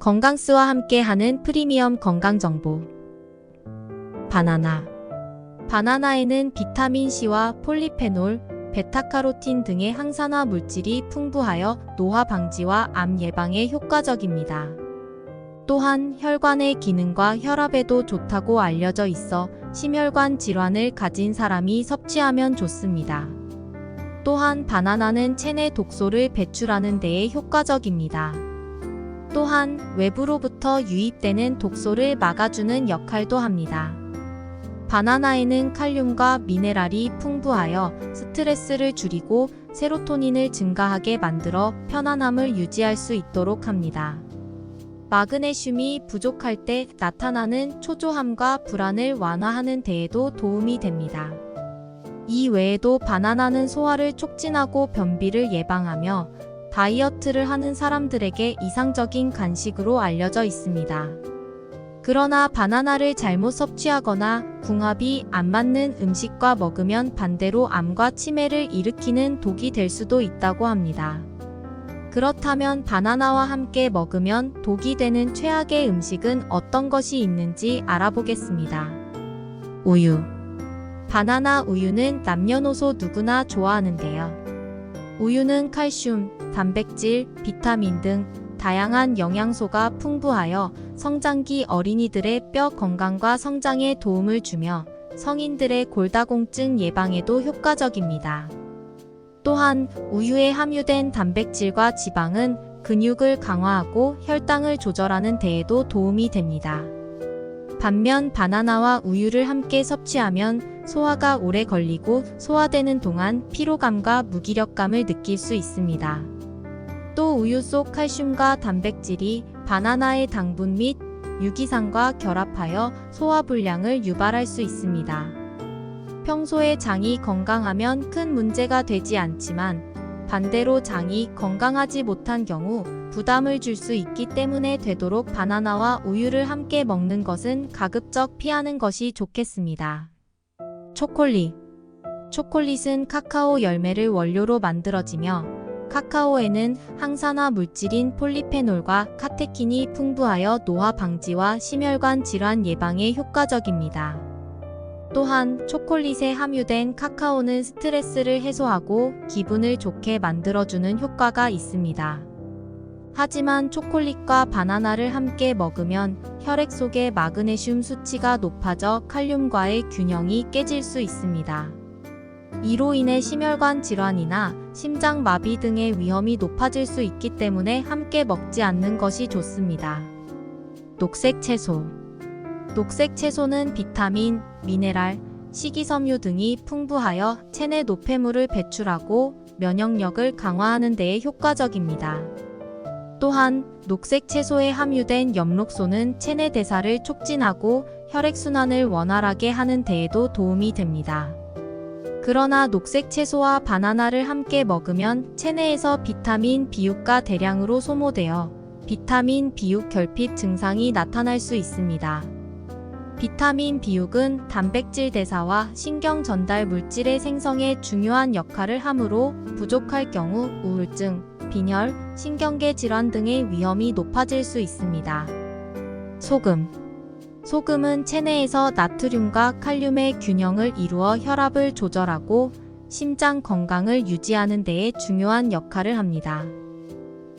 건강스와 함께하는 프리미엄 건강정보. 바나나. 바나나에는 비타민C와 폴리페놀, 베타카로틴 등의 항산화 물질이 풍부하여 노화 방지와 암 예방에 효과적입니다. 또한 혈관의 기능과 혈압에도 좋다고 알려져 있어 심혈관 질환을 가진 사람이 섭취하면 좋습니다. 또한 바나나는 체내 독소를 배출하는 데에 효과적입니다. 또한 외부로부터 유입되는 독소를 막아주는 역할도 합니다. 바나나에는 칼륨과 미네랄이 풍부하여 스트레스를 줄이고 세로토닌을 증가하게 만들어 편안함을 유지할 수 있도록 합니다. 마그네슘이 부족할 때 나타나는 초조함과 불안을 완화하는 데에도 도움이 됩니다. 이 외에도 바나나는 소화를 촉진하고 변비를 예방하며 다이어트를 하는 사람들에게 이상적인 간식으로 알려져 있습니다. 그러나 바나나를 잘못 섭취하거나 궁합이 안 맞는 음식과 먹으면 반대로 암과 치매를 일으키는 독이 될 수도 있다고 합니다. 그렇다면 바나나와 함께 먹으면 독이 되는 최악의 음식은 어떤 것이 있는지 알아보겠습니다. 우유. 바나나 우유는 남녀노소 누구나 좋아하는데요. 우유는 칼슘, 단백질, 비타민 등 다양한 영양소가 풍부하여 성장기 어린이들의 뼈 건강과 성장에 도움을 주며 성인들의 골다공증 예방에도 효과적입니다. 또한 우유에 함유된 단백질과 지방은 근육을 강화하고 혈당을 조절하는 데에도 도움이 됩니다. 반면 바나나와 우유를 함께 섭취하면 소화가 오래 걸리고 소화되는 동안 피로감과 무기력감을 느낄 수 있습니다. 또 우유 속 칼슘과 단백질이 바나나의 당분 및 유기산과 결합하여 소화 불량을 유발할 수 있습니다. 평소에 장이 건강하면 큰 문제가 되지 않지만 반대로 장이 건강하지 못한 경우 부담을 줄 수 있기 때문에 되도록 바나나와 우유를 함께 먹는 것은 가급적 피하는 것이 좋겠습니다. 초콜릿. 초콜릿은 카카오 열매를 원료로 만들어지며 카카오에는 항산화 물질인 폴리페놀과 카테킨이 풍부하여 노화 방지와 심혈관 질환 예방에 효과적입니다. 또한 초콜릿에 함유된 카카오는 스트레스를 해소하고 기분을 좋게 만들어주는 효과가 있습니다. 하지만 초콜릿과 바나나를 함께 먹으면 혈액 속의 마그네슘 수치가 높아져 칼륨과의 균형이 깨질 수 있습니다. 이로 인해 심혈관 질환이나 심장 마비 등의 위험이 높아질 수 있기 때문에 함께 먹지 않는 것이 좋습니다. 녹색 채소 녹색 채소는 비타민, 미네랄, 식이섬유 등이 풍부하여 체내 노폐물을 배출하고 면역력을 강화하는 데에 효과적입니다. 또한 녹색 채소에 함유된 엽록소는 체내 대사를 촉진하고 혈액순환을 원활하게 하는 데에도 도움이 됩니다. 그러나 녹색 채소와 바나나를 함께 먹으면 체내에서 비타민 B6가 대량으로 소모되어 비타민 B6 결핍 증상이 나타날 수 있습니다. 비타민 B6은 단백질 대사와 신경 전달 물질의 생성에 중요한 역할을 하므로 부족할 경우 우울증, 빈혈, 신경계 질환 등의 위험이 높아질 수 있습니다. 소금 소금은 체내에서 나트륨과 칼륨의 균형을 이루어 혈압을 조절하고 심장 건강을 유지하는 데에 중요한 역할을 합니다.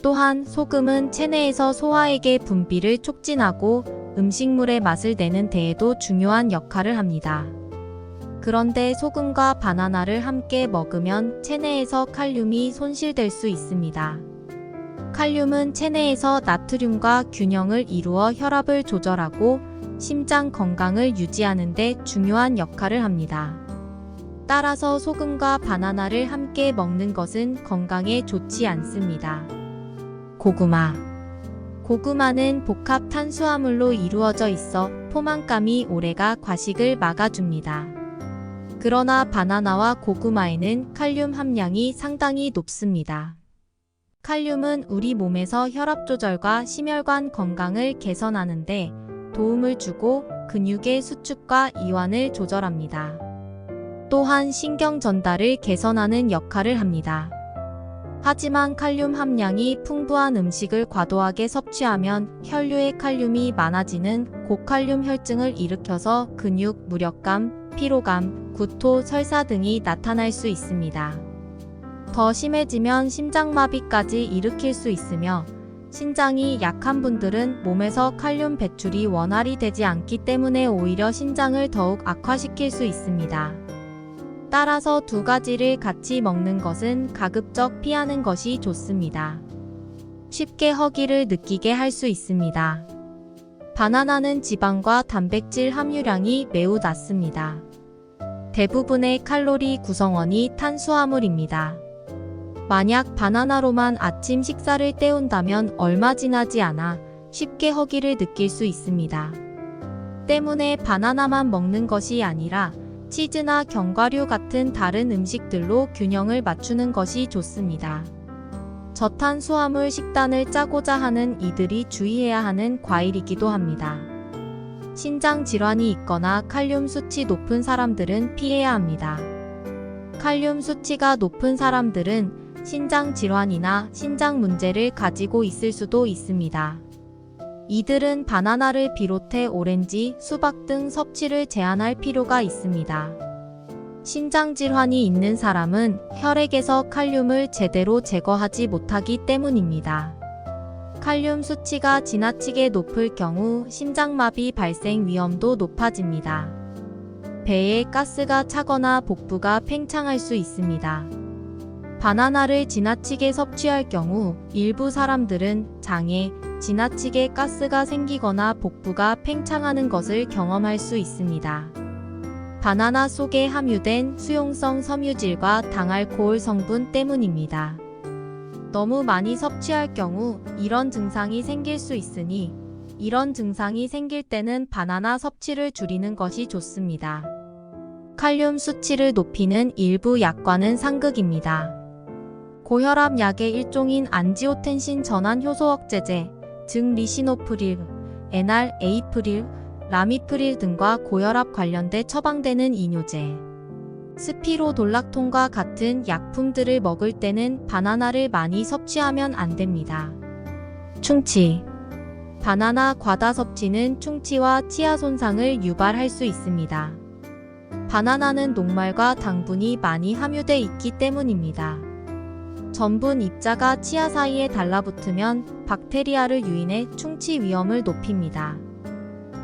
또한 소금은 체내에서 소화액의 분비를 촉진하고 음식물의 맛을 내는 데에도 중요한 역할을 합니다. 그런데 소금과 바나나를 함께 먹으면 체내에서 칼륨이 손실될 수 있습니다. 칼륨은 체내에서 나트륨과 균형을 이루어 혈압을 조절하고 심장 건강을 유지하는 데 중요한 역할을 합니다. 따라서 소금과 바나나를 함께 먹는 것은 건강에 좋지 않습니다. 고구마 고구마는 복합 탄수화물로 이루어져 있어 포만감이 오래가 과식을 막아줍니다. 그러나 바나나와 고구마에는 칼륨 함량이 상당히 높습니다. 칼륨은 우리 몸에서 혈압 조절과 심혈관 건강을 개선하는데 도움을 주고 근육의 수축과 이완을 조절합니다. 또한 신경 전달을 개선하는 역할을 합니다. 하지만 칼륨 함량이 풍부한 음식을 과도하게 섭취하면 혈류에 칼륨이 많아지는 고칼륨 혈증을 일으켜서 근육, 무력감, 피로감, 구토, 설사 등이 나타날 수 있습니다. 더 심해지면 심장마비까지 일으킬 수 있으며 신장이 약한 분들은 몸에서 칼륨 배출이 원활히 되지 않기 때문에 오히려 신장을 더욱 악화시킬 수 있습니다. 따라서 두 가지를 같이 먹는 것은 가급적 피하는 것이 좋습니다. 쉽게 허기를 느끼게 할 수 있습니다. 바나나는 지방과 단백질 함유량이 매우 낮습니다. 대부분의 칼로리 구성원이 탄수화물입니다. 만약 바나나로만 아침 식사를 때운다면 얼마 지나지 않아 쉽게 허기를 느낄 수 있습니다. 때문에 바나나만 먹는 것이 아니라 치즈나 견과류 같은 다른 음식들로 균형을 맞추는 것이 좋습니다. 저탄수화물 식단을 짜고자 하는 이들이 주의해야 하는 과일이기도 합니다. 신장 질환이 있거나 칼륨 수치 높은 사람들은 피해야 합니다. 칼륨 수치가 높은 사람들은 신장 질환이나 신장 문제를 가지고 있을 수도 있습니다. 이들은 바나나를 비롯해 오렌지, 수박 등 섭취를 제한할 필요가 있습니다. 신장 질환이 있는 사람은 혈액에서 칼륨을 제대로 제거하지 못하기 때문입니다. 칼륨 수치가 지나치게 높을 경우 심장마비 발생 위험도 높아집니다. 배에 가스가 차거나 복부가 팽창할 수 있습니다. 바나나를 지나치게 섭취할 경우 일부 사람들은 장에 지나치게 가스가 생기거나 복부가 팽창하는 것을 경험할 수 있습니다. 바나나 속에 함유된 수용성 섬유질과 당알코올 성분 때문입니다. 너무 많이 섭취할 경우 이런 증상이 생길 수 있으니 이런 증상이 생길 때는 바나나 섭취를 줄이는 것이 좋습니다. 칼륨 수치를 높이는 일부 약과는 상극입니다. 고혈압 약의 일종인 안지오텐신 전환 효소 억제제, 즉 리시노프릴, 에날, 에이프릴, 라미프릴 등과 고혈압 관련돼 처방되는 이뇨제. 스피로돌락톤과 같은 약품들을 먹을 때는 바나나를 많이 섭취하면 안 됩니다. 충치. 바나나 과다 섭취는 충치와 치아 손상을 유발할 수 있습니다. 바나나는 녹말과 당분이 많이 함유돼 있기 때문입니다. 전분 입자가 치아 사이에 달라붙으면 박테리아를 유인해 충치 위험을 높입니다.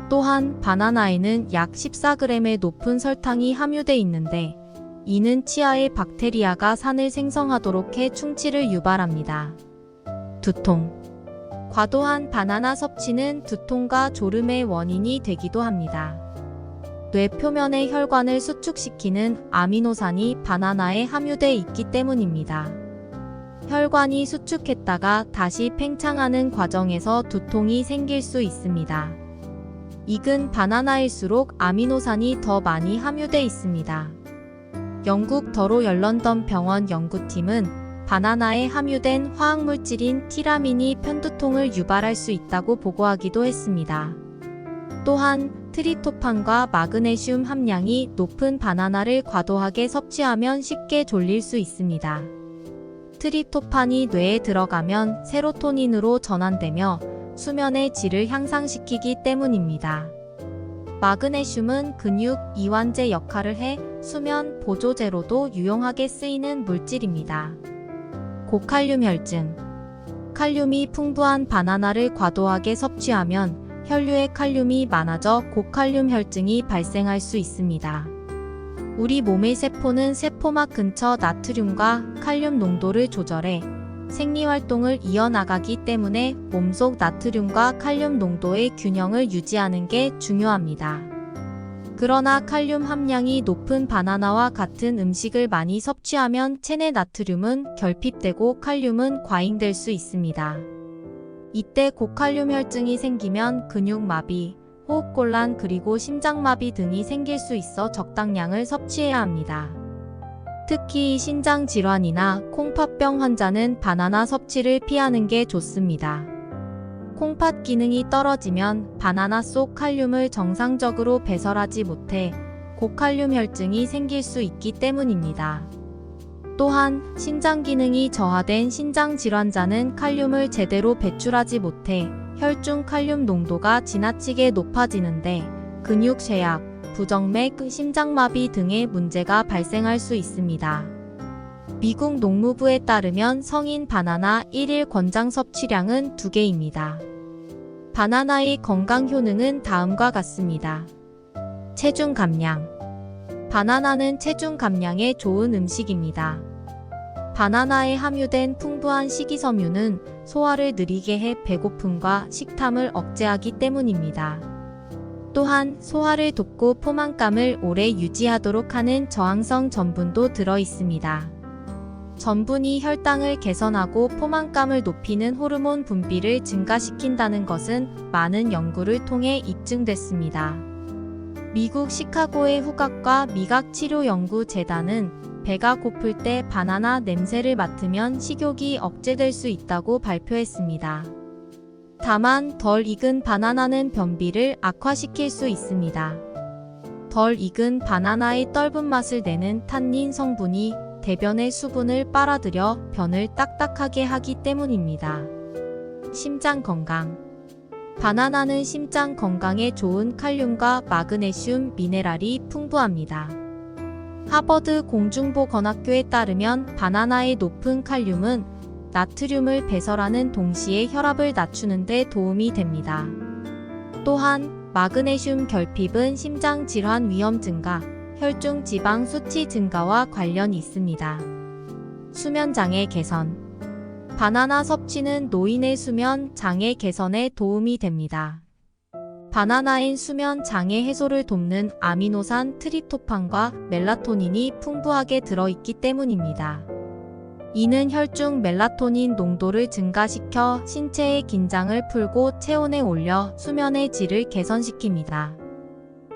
또한 바나나에는 약 14g의 높은 설탕이 함유돼 있는데 이는 치아의 박테리아가 산을 생성하도록 해 충치를 유발합니다. 두통. 과도한 바나나 섭취는 두통과 졸음의 원인이 되기도 합니다. 뇌 표면의 혈관을 수축시키는 아미노산이 바나나에 함유돼 있기 때문입니다. 혈관이 수축했다가 다시 팽창하는 과정에서 두통이 생길 수 있습니다. 익은 바나나일수록 아미노산이 더 많이 함유돼 있습니다. 영국 더로 열런던 병원 연구팀은 바나나에 함유된 화학물질인 티라민이 편두통을 유발할 수 있다고 보고하기도 했습니다. 또한 트리토판과 마그네슘 함량이 높은 바나나를 과도하게 섭취하면 쉽게 졸릴 수 있습니다. 트리토판이 뇌에 들어가면 세로토닌으로 전환되며 수면의 질을 향상시키기 때문입니다. 마그네슘은 근육 이완제 역할을 해 수면 보조제로도 유용하게 쓰이는 물질입니다. 고칼륨 혈증 칼륨이 풍부한 바나나를 과도하게 섭취하면 혈류에 칼륨이 많아져 고칼륨 혈증이 발생할 수 있습니다. 우리 몸의 세포는 세포막 근처 나트륨과 칼륨 농도를 조절해 생리활동을 이어나가기 때문에 몸속 나트륨과 칼륨 농도의 균형을 유지하는 게 중요합니다. 그러나 칼륨 함량이 높은 바나나와 같은 음식을 많이 섭취하면 체내 나트륨은 결핍되고 칼륨은 과잉될 수 있습니다. 이때 고칼륨 혈증이 생기면 근육마비, 호흡곤란 그리고 심장마비 등이 생길 수 있어 적당량을 섭취해야 합니다. 특히 신장 질환이나 콩팥병 환자는 바나나 섭취를 피하는 게 좋습니다. 콩팥 기능이 떨어지면 바나나 속 칼륨을 정상적으로 배설하지 못해 고칼륨 혈증이 생길 수 있기 때문입니다. 또한 신장 기능이 저하된 신장 질환자는 칼륨을 제대로 배출하지 못해 혈중 칼륨 농도가 지나치게 높아지는데 근육 쇠약, 부정맥, 심장마비 등의 문제가 발생할 수 있습니다. 미국 농무부에 따르면 성인 바나나 1일 권장 섭취량은 2개입니다. 바나나의 건강 효능은 다음과 같습니다. 체중 감량. 바나나는 체중 감량에 좋은 음식입니다. 바나나에 함유된 풍부한 식이섬유는 소화를 느리게 해 배고픔과 식탐을 억제하기 때문입니다. 또한 소화를 돕고 포만감을 오래 유지하도록 하는 저항성 전분도 들어 있습니다. 전분이 혈당을 개선하고 포만감을 높이는 호르몬 분비를 증가시킨다는 것은 많은 연구를 통해 입증됐습니다. 미국 시카고의 후각과 미각치료연구재단은 배가 고플 때 바나나 냄새를 맡으면 식욕이 억제될 수 있다고 발표했습니다. 다만 덜 익은 바나나는 변비를 악화시킬 수 있습니다. 덜 익은 바나나의 떫은 맛을 내는 탄닌 성분이 대변의 수분을 빨아들여 변을 딱딱하게 하기 때문입니다. 심장 건강 바나나는 심장 건강에 좋은 칼륨과 마그네슘, 미네랄이 풍부합니다. 하버드 공중보건학교에 따르면 바나나의 높은 칼륨은 나트륨을 배설하는 동시에 혈압을 낮추는 데 도움이 됩니다. 또한 마그네슘 결핍은 심장 질환 위험 증가, 혈중 지방 수치 증가와 관련이 있습니다. 수면 장애 개선 바나나 섭취는 노인의 수면 장애 개선에 도움이 됩니다. 바나나인 수면 장애 해소를 돕는 아미노산 트립토판과 멜라토닌이 풍부하게 들어있기 때문입니다. 이는 혈중 멜라토닌 농도를 증가시켜 신체의 긴장을 풀고 체온에 올려 수면의 질을 개선시킵니다.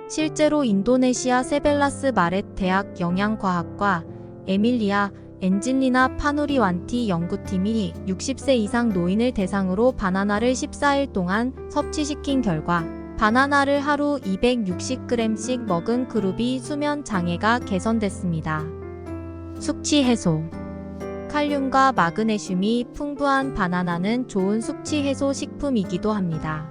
실제로 인도네시아 세벨라스 마렛 대학 영양과학과 에밀리아 엔질리나 파누리완티 연구팀이 60세 이상 노인을 대상으로 바나나를 14일 동안 섭취시킨 결과 바나나를 하루 260g씩 먹은 그룹이 수면 장애가 개선됐습니다. 숙취 해소 칼륨과 마그네슘이 풍부한 바나나는 좋은 숙취 해소 식품이기도 합니다.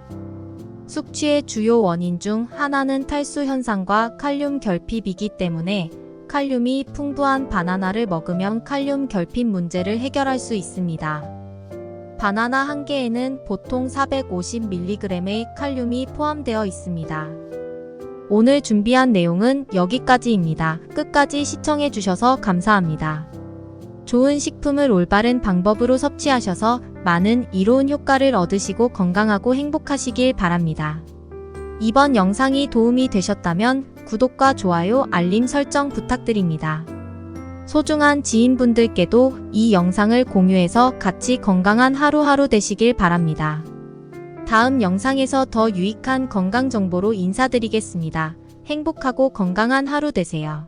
숙취의 주요 원인 중 하나는 탈수 현상과 칼륨 결핍이기 때문에 칼륨이 풍부한 바나나를 먹으면 칼륨 결핍 문제를 해결할 수 있습니다. 바나나 한 개에는 보통 450mg의 칼륨이 포함되어 있습니다. 오늘 준비한 내용은 여기까지입니다. 끝까지 시청해 주셔서 감사합니다. 좋은 식품을 올바른 방법으로 섭취하셔서 많은 이로운 효과를 얻으시고 건강하고 행복하시길 바랍니다. 이번 영상이 도움이 되셨다면 구독과 좋아요, 알림 설정 부탁드립니다. 소중한 지인분들께도 이 영상을 공유해서 같이 건강한 하루하루 되시길 바랍니다. 다음 영상에서 더 유익한 건강 정보로 인사드리겠습니다. 행복하고 건강한 하루 되세요.